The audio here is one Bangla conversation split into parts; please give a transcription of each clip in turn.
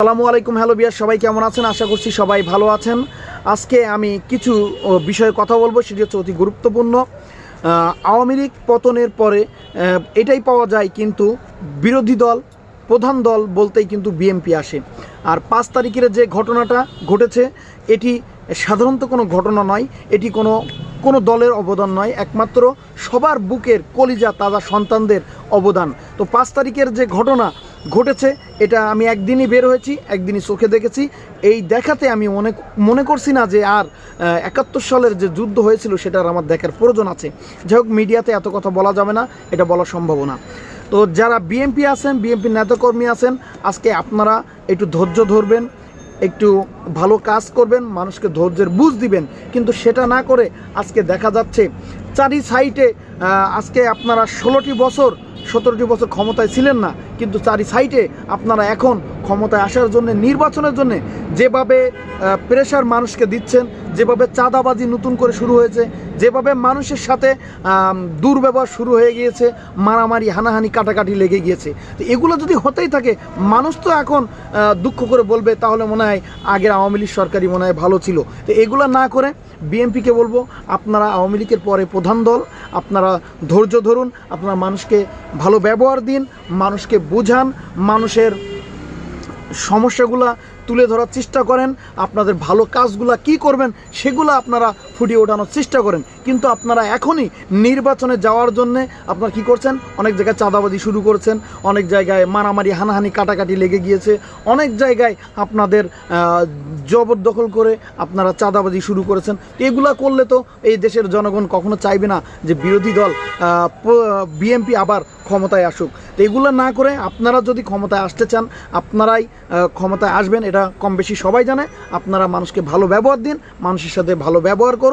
আসসালামু আলাইকুম, হ্যালো বিয়ার, সবাই কেমন আছেন? আশা করছি সবাই ভালো আছেন। আজকে আমি কিছু বিষয়ে কথা বলব, সেটি হচ্ছে অতি গুরুত্বপূর্ণ। আওয়ামী লীগ পতনের পরে এটাই পাওয়া যায় কিন্তু বিরোধী দল, প্রধান দল বলতেই কিন্তু বিএমপি আসে। আর পাঁচ তারিখের যে ঘটনাটা ঘটেছে, এটি সাধারণত কোনো ঘটনা নয়, এটি কোনো কোনো দলের অবদান নয়, একমাত্র সবার বুকের কলিজা তাজা সন্তানদের অবদান। তো পাঁচ তারিখের যে ঘটনা ঘটেছে, এটা আমি একদিনই বের হয়েছি, একদিনই চোখে দেখেছি। এই দেখাতে আমি মনে মনে করছি না যে আর একাত্তর সালের যে যুদ্ধ হয়েছিল সেটার আমার দেখার প্রয়োজন আছে। যাই হোক, মিডিয়াতে এত কথা বলা যাবে না, এটা বলা সম্ভব না। তো যারা বিএমপি আছেন বিএমপি নেতাকর্মী আছেন, আজকে আপনারা একটু ধৈর্য ধরবেন, একটু ভালো কাজ করবেন, মানুষকে ধৈর্যের বুঝ দিবেন। কিন্তু সেটা না করে আজকে দেখা যাচ্ছে, চারি সাইটে আজকে আপনারা ষোলোটি বছর সতেরোটি বছর ক্ষমতায় ছিলেন না, কিন্তু চারি সাইটে আপনারা এখন ক্ষমতায় আসার জন্য, নির্বাচনের জন্য যেভাবে প্রেশার মানুষকে দিচ্ছেন, যেভাবে চাঁদাবাজি নতুন করে শুরু হয়েছে, যেভাবে মানুষের সাথে দুর্ব্যবহার শুরু হয়ে গিয়েছে, মারামারি, হানাহানি, কাটাকাটি লেগে গিয়েছে। তো এগুলো যদি হতেই থাকে, মানুষ তো এখন দুঃখ করে বলবে, তাহলে মনে হয় আগের আওয়ামী লীগ সরকারই মনে হয় ভালো ছিল। তো এগুলো না করে বিএনপিকে বলব, আপনারা আওয়ামী লীগের পরে প্রধান দল, আপনারা ধৈর্য ধরুন, আপনারা মানুষকে ভালো ব্যবহার দিন, মানুষকে বোঝান, মানুষের সমস্যাগুলা তুলে ধরার চেষ্টা করেন, আপনাদের ভালো কাজগুলা কি করবেন, সেগুলো আপনারা ফুটিয়ে ওঠানোর চেষ্টা করেন। কিন্তু আপনারা এখনই নির্বাচনে যাওয়ার জন্যে আপনারা কি করছেন? অনেক জায়গায় চাঁদাবাজি শুরু করেছেন, অনেক জায়গায় মারামারি, হানাহানি, কাটাকাটি লেগে গিয়েছে। অনেক জায়গায় আপনাদের জবরদখল করে আপনারা চাঁদাবাজি শুরু করেছেন। এগুলা করলে তো এই দেশের জনগণ কখনো চাইবে না যে বিরোধী দল বিএমপি আবার ক্ষমতায় আসুক। তো এগুলো না করে আপনারা যদি ক্ষমতায় আসতে চান, আপনারাই ক্ষমতায় আসবেন। এটা কম বেশি সবাই জানে। আপনারা মানুষকে ভালো ব্যবহার দিন, মানুষের সাথে ভালো ব্যবহার করুন।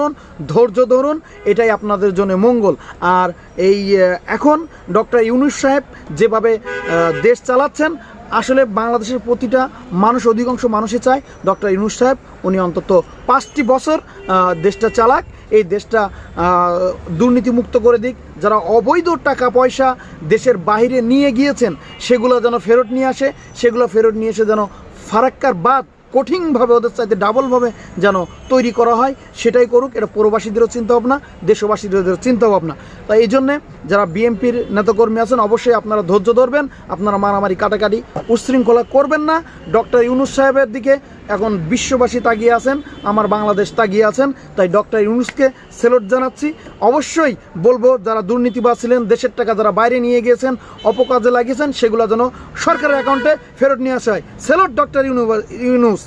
ধৈর্য ধরুন, এটাই আপনাদের জন্য মঙ্গল। আর এই এখন ডক্টর ইউনুস সাহেব যেভাবে দেশ চালাচ্ছেন, আসলে বাংলাদেশের প্রতিটা মানুষ, অধিকাংশ মানুষই চায় ডক্টর ইউনুস সাহেব, উনি অন্তত পাঁচটি বছর দেশটা চালাক, এই দেশটা দুর্নীতিমুক্ত করে দিক, যারা অবৈধ টাকা পয়সা দেশের বাইরে নিয়ে গিয়েছেন, সেগুলো যেন ফেরত নিয়ে আসে, সেগুলো ফেরত নিয়ে এসে যেন ফারাক্কার বাদ কঠিনভাবে ওদের চাইতে ডাবলভাবে যেন তৈরি করা হয়, সেটাই করুক। এটা প্রবাসীদেরও চিন্তাভাবনা, দেশবাসীদেরও চিন্তাভাবনা। তাই এই জন্যে যারা বিএনপির নেতাকর্মী আছেন, অবশ্যই আপনারা ধৈর্য ধরবেন, আপনারা মারামারি, কাটাকাটি, উশৃঙ্খলা করবেন না। ডক্টর ইউনুস সাহেবের দিকে এখন বিশ্ববাসী তাগিয়ে আছেন, আমার বাংলাদেশ তাগিয়ে আছেন, তাই ডক্টর ইউনুসকে সেলট জানাচ্ছি। অবশ্যই বলব, যারা দুর্নীতিবাজ ছিলেন, দেশের টাকা যারা বাইরে নিয়ে গিয়েছেন, অপকাজে লাগিয়েছেন, সেগুলো যেন সরকারের অ্যাকাউন্টে ফেরত নিয়ে আসা হয়। সেলট ডক্টর ইউনুস।